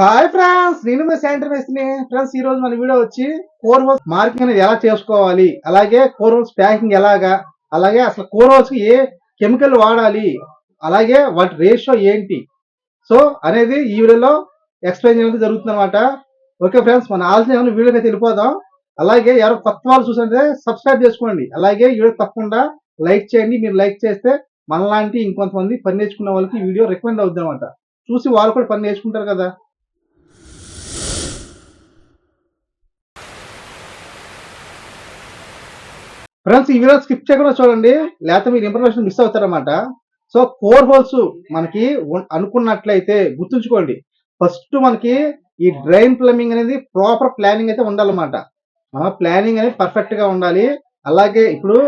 Hi friends నేను మీ centre వేసిన friends ఈ రోజు మన వీడియో వచ్చి కోర్ హోల్స్ మార్కింగ్ అనేది ఎలా చేసుకోవాలి? అలాగే కోర్ హోల్స్ ప్యాకింగ్ ఎలాగా? అలాగే అసలు కోర్ హోల్స్కి ఏ కెమికల్ వాడాలి? అలాగే వాటి రేషియో ఏంటి? సో అనేది ఈ వీడియోలో ఎక్స్ప్లెయిన్ చేయడం జరుగుతుంది అనమాట ఓకే ఫ్రెండ్స్ మన ఆలోచన వీడియోకి వెళ్ళిపోదాం. అలాగే ఎవరు కొత్త వాళ్ళు చూసంటే సబ్స్క్రైబ్ చేసుకోండి. అలాగే వీడియో తప్పకుండా లైక్ చేయండి. మీరు లైక్ చేస్తే మనలాంటి ఇంకొంతమంది పని నేర్చుకున్న వాళ్ళకి వీడియో రికమెండ్ అవుతుంది అనమాట చూసి వాళ్ళు కూడా పని నేర్చుకుంటారు కదా. ఫ్రెండ్స్ ఈ వీడియో స్కిప్ చేయకుండా చూడండి. లేకపోతే మీరు ఇన్ఫర్మేషన్ మిస్ అవుతారన్నమాట. సో కోర్ హోల్స్ మనకి అనుకున్నట్లయితే గుర్తుంచుకోండి. ఫస్ట్ మనకి ఈ డ్రైన్ ప్లంబింగ్ అనేది ప్రాపర్ ప్లానింగ్ అయితే ఉండాలన్నమాట. ప్లానింగ్ అనేది పర్ఫెక్ట్గా ఉండాలి. అలాగే ఇప్పుడు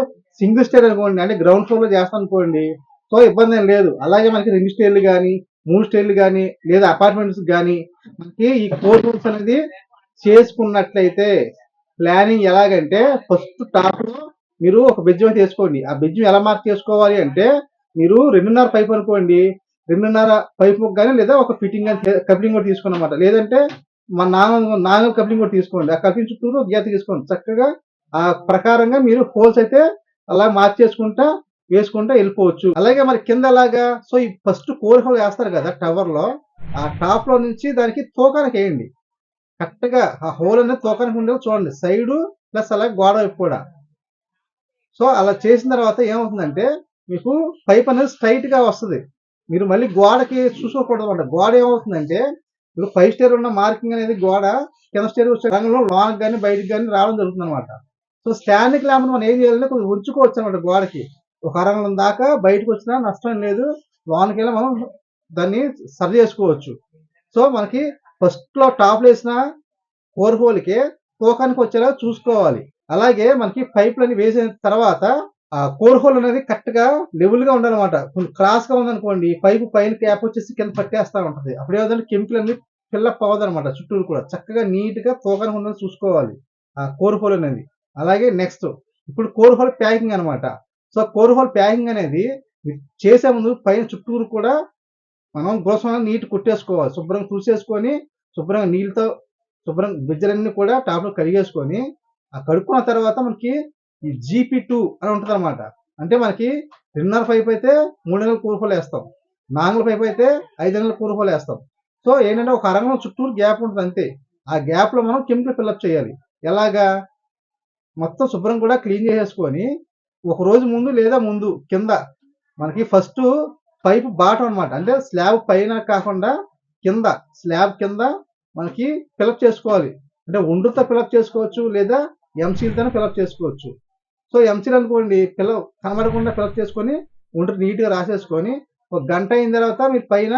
సింగిల్ స్టేర్ అనుకోండి అంటే గ్రౌండ్ ఫ్లోర్లో చేస్తాం అనుకోండి. సో ఇబ్బంది ఏం లేదు. అలాగే మనకి రెండు స్టేర్లు కానీ మూడు స్టేర్లు కానీ లేదా అపార్ట్మెంట్స్ కానీ మనకి ఈ కోర్ హోల్స్ అనేది చేసుకున్నట్లయితే ప్లానింగ్ ఎలాగంటే ఫస్ట్ టాప్లో మీరు ఒక బెజ్జం వేసుకోండి. ఆ బెజ్జం ఎలా మార్క్ చేసుకోవాలి అంటే మీరు రెండున్నర పైప్ అనుకోండి. రెండున్నర పైప్ కానీ లేదా ఒక ఫిట్టింగ్ కానీ కప్లింగ్ కూడా తీసుకోనమాట. లేదంటే మా నాన్న నాన్న కప్లింగ్ కూడా తీసుకోండి. ఆ కప్లింగ్ చుట్టూరు గీత తీసుకోండి. చక్కగా ఆ ప్రకారంగా మీరు హోల్స్ అయితే అలా మార్చేసుకుంటా వేసుకుంటా వెళ్ళిపోవచ్చు. అలాగే మరి కింద అలాగా సో ఈ ఫస్ట్ కోర్ హోల్ వేస్తారు కదా టవర్లో ఆ టాప్లో నుంచి దానికి తోకానికి వేయండి. కరెక్ట్గా ఆ హోల్ అనేది తోకానికి ఉండేది చూడండి. సైడ్ ప్లస్ అలాగే గోడ వైపు కూడా. సో అలా చేసిన తర్వాత ఏమవుతుందంటే మీకు పైప్ అనేది స్ట్రైట్గా వస్తుంది. మీరు మళ్ళీ గోడకి చూసుకోకూడదు అనమాట. గోడ ఏమవుతుందంటే ఇప్పుడు ఫైవ్ స్టేర్ ఉన్న మార్కింగ్ అనేది గోడ కింద స్టేర్ వచ్చే రంగంలో లోన్ కానీ బయటకు కానీ రావడం జరుగుతుంది అనమాట. సో స్టాండింగ్ ల్యాంప్ మనం ఏం చేయాలంటే కొంచెం ఉంచుకోవచ్చు అనమాట గోడకి. ఒక అరంగం దాకా బయటకు వచ్చినా నష్టం లేదు. లోన్కి వెళ్ళి మనం దాన్ని సరి చేసుకోవచ్చు. సో మనకి ఫస్ట్లో టాప్ వేసిన ఫోర్ హోల్కి తూకానికి వచ్చేలా చూసుకోవాలి. అలాగే మనకి పైపులని వేసిన తర్వాత ఆ కోర్ హోల్ అనేది కరెక్ట్గా లెవెల్గా ఉండాలన్నమాట. కొంచెం క్రాస్గా ఉందనుకోండి పైపు పైన క్యాప్ వచ్చేసి కింద పట్టేస్తా ఉంటది. అప్పుడు ఏదంటే కెమికల్ అన్ని పిల్ల అవ్వదన్నమాట చుట్టూరు కూడా. చక్కగా నీట్గా తూకానికి చూసుకోవాలి ఆ కోర్ హోల్ అనేది. అలాగే నెక్స్ట్ ఇప్పుడు కోర్ హోల్ ప్యాకింగ్ అన్నమాట. సో కోర్ హోల్ ప్యాకింగ్ అనేది చేసే ముందు పైన చుట్టూరు కూడా మనం గోసం నీట్ కుట్టేసుకోవాలి. శుభ్రంగా చూసేసుకొని శుభ్రంగా నీళ్ళతో శుభ్రంగా బిజ్జలన్నీ కూడా టాప్లో కరిగేసుకొని కడిగేసుకొని ఆ కడుక్కున్న తర్వాత మనకి ఈ జీపీ టూ అని ఉంటుంది అనమాట అంటే మనకి రెండున్నర పైప్ అయితే మూడు నెలల కూరపోలు వేస్తాం. నాలుగు పైపు అయితే ఐదు నెలల కూరపోలు వేస్తాం. సో ఏంటంటే ఒక అరంగం చుట్టూరు గ్యాప్ ఉంటుంది అంతే. ఆ గ్యాప్లో మనం కెమికల్ ఫిల్అప్ చేయాలి. ఎలాగా? మొత్తం శుభ్రం కూడా క్లీన్ చేసేసుకొని ఒక రోజు ముందు లేదా ముందు కింద మనకి ఫస్ట్ పైపు బాటం అన్నమాట. అంటే స్లాబ్ పైన కాకుండా కింద స్లాబ్ కింద మనకి ఫిలప్ చేసుకోవాలి. అంటే ఒండుతో ఫిలప్ చేసుకోవచ్చు లేదా ఎంసీలతోనే ఫిలప్ చేసుకోవచ్చు. సో ఎంసీలు అనుకోండి పిల్ల కనబడకుండా ఫిలప్ చేసుకొని ఉండ్రు నీట్గా రాసేసుకొని ఒక గంట అయిన తర్వాత మీరు పైన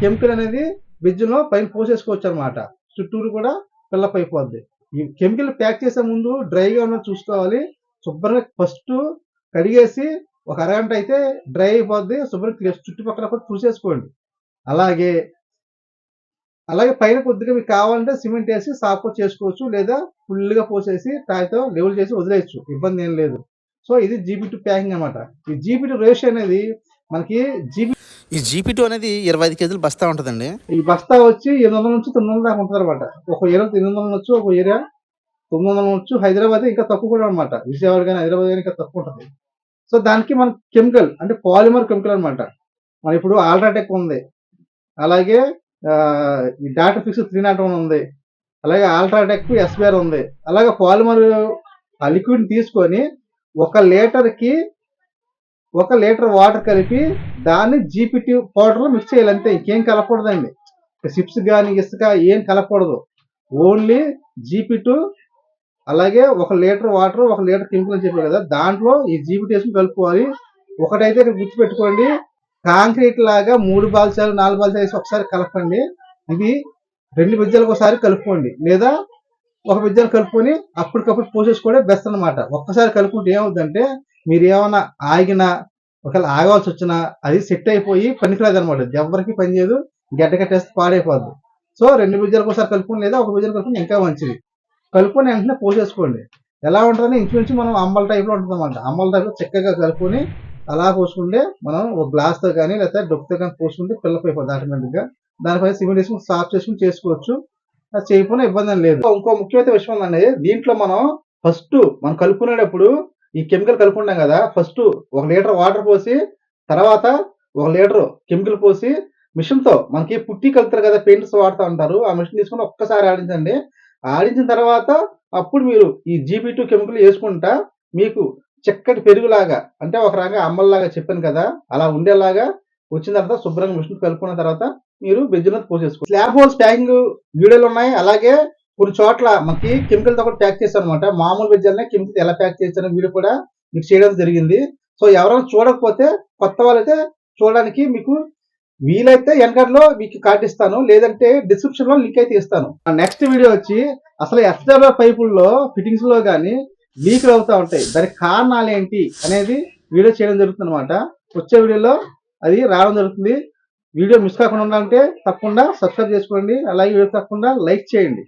కెమికల్ అనేది బిజ్జులో పైన పోసేసుకోవచ్చు అనమాట చుట్టూరు కూడా పిల్లప్ అయిపోద్ది. ఈ కెమికల్ ప్యాక్ చేసే ముందు డ్రైగా ఉన్నది చూసుకోవాలి. శుభ్రంగా ఫస్ట్ కడిగేసి ఒక అరగంట అయితే డ్రై అయిపోద్ది. శుభ్రం చుట్టుపక్కల కూడా చూసేసుకోండి అలాగే అలాగే పైన కొద్దిగా మీకు కావాలంటే సిమెంట్ వేసి సాఫ్ చేసుకోవచ్చు లేదా ఫుల్గా పోసేసి టాయ్తో లెవెల్ చేసి వదిలేయచ్చు. ఇబ్బంది ఏం లేదు. సో ఇది జీబీ టూ ప్యాకింగ్ అనమాట ఈ జీబీ టూ రేషియో అనేది మనకి జీబీ ఈ జీపీ టూ అనేది ఇరవై ఐదు కేజీలు బస్తా ఉంటుందండి. ఈ బస్తా వచ్చి ఎనిమిది వందల నుంచి తొమ్మిది వందల దాకా ఉంటుంది అనమాట ఒక ఏరియా ఎనిమిది వందల నుంచి ఒక ఏరియా తొమ్మిది వందల నుంచి హైదరాబాద్ ఇంకా తక్కువ కూడా అనమాట విజయవాడ కానీ హైదరాబాద్ కానీ ఇంకా తక్కువ ఉంటుంది. సో దానికి మన కెమికల్ అంటే పాలిమర్ కెమికల్ అనమాట మన ఇప్పుడు ఆల్ట్రాటెక్ ఉంది. అలాగే ఈ Dr Fixit three nought one ఉంది. అలాగే ఆల్ట్రాటెక్ ఎస్బిఆర్ ఉంది. అలాగే పాలిమర్ ఆ లిక్విడ్ తీసుకొని ఒక లీటర్కి ఒక లీటర్ వాటర్ కలిపి దాన్ని జీపీటీ పౌడర్లో మిక్స్ చేయాలి అంతే. ఇంకేం కలపకూడదండి. చిప్స్ కానీ ఇసుక ఏం కలపకూడదు. ఓన్లీ జీపీ టూ అలాగే ఒక లీటర్ వాటర్ ఒక లీటర్ కెమికల్ అని చెప్పారు కదా. దాంట్లో ఈ జీపీటీ వేసుకుని కలుపుకోవాలి. ఒకటైతే ఇక్కడ గుర్తుపెట్టుకోండి. కాంక్రీట్ లాగా మూడు బాల్చాలు నాలుగు బాల్చాలు వేసి ఒకసారి కలపండి. ఇది రెండు బిజ్జలకు ఒకసారి కలుపుకోండి. లేదా ఒక బిజ్జలు కలుపుకొని అప్పటికప్పుడు పోసేసుకోవడం బెస్ట్ అన్నమాట. ఒక్కసారి కలుపుకుంటే ఏమవుతుందంటే మీరు ఏమైనా ఆగినా ఒకవేళ ఆగాల్సి వచ్చినా అది సెట్ అయిపోయి పనికిరాదు అనమాట ఎవరికి పని చేయదు. గడ్డ కట్టేస్తే పాడైపోద్ది. సో రెండు బిజ్జలకు ఒకసారి కలుపుకొని లేదా ఒక బిజ్జలు కలుపుకుని ఇంకా మంచిది. కలుపుకొని వెంటనే పోసేసుకోండి. ఎలా ఉంటుందని ఇంచుమించు మనం అమ్మల టైప్లో ఉంటుంది అనమాట అంబల్ టైప్ చక్కగా కలుపుకొని అలా పోసుకుంటే మనం ఒక గ్లాస్తో కానీ లేకపోతే డొక్కుతో కానీ పోసుకుంటే పిల్లప్ దాటినట్టుగా దానిపై సిమెంట్ వేసుకుని సాఫ్ చేసుకుని చేసుకోవచ్చు. అది చేయకపోయినా ఇబ్బంది లేదు. ఇంకో ముఖ్యమైన విషయం ఉందండి దీంట్లో మనం ఫస్ట్ మనం కలుపుకునేటప్పుడు ఈ కెమికల్ కలుపుకుంటాం కదా ఫస్ట్ ఒక లీటర్ వాటర్ పోసి తర్వాత ఒక లీటర్ కెమికల్ పోసి మిషన్తో మనకి పుట్టి కలుపుతారు కదా పెయింట్స్ వాడుతూ ఉంటారు. ఆ మిషన్ తీసుకుని ఒక్కసారి ఆడించండి. ఆడించిన తర్వాత అప్పుడు మీరు ఈ జీబీ టూ కెమికల్ వేసుకుంటా మీకు చక్కటి పెరుగులాగా అంటే ఒక రకంగా అమ్మల్లాగా చెప్పాను కదా అలా ఉండేలాగా వచ్చిన తర్వాత శుభ్రంగా మిషన్ కలుపుకున్న తర్వాత మీరు బెజ్జిన పోసేసుకో. స్లాబ్ హోల్స్ ప్యాకింగ్ వీడియోలు ఉన్నాయి అలాగే కొన్ని చోట్ల మనకి కెమికల్తో కూడా ప్యాక్ చేస్తాను అనమాట మామూలు వెజ్జల్నే కెమికల్ ఎలా ప్యాక్ చేస్తారో వీడియో కూడా మీకు చేయడం జరిగింది. సో ఎవరైనా చూడకపోతే కొత్త వాళ్ళైతే చూడడానికి మీకు వీలైతే వెనకట్లో మీకు కార్డు ఇస్తాను లేదంటే డిస్క్రిప్షన్లో లింక్ అయితే ఇస్తాను. నెక్స్ట్ వీడియో వచ్చి అసలు ఎఫ్డబ్ల్యూ పైపుల్లో ఫిట్టింగ్స్లో కానీ లీకులు అవుతా ఉంటాయి. దానికి కారణాలు ఏంటి అనేది వీడియో చేయడం జరుగుతుంది అనమాట వచ్చే వీడియోలో అది రావడం జరుగుతుంది. వీడియో మిస్ కాకుండా ఉండాలంటే తప్పకుండా సబ్స్క్రైబ్ చేసుకోండి. అలాగే వీడియో తప్పకుండా లైక్ చేయండి.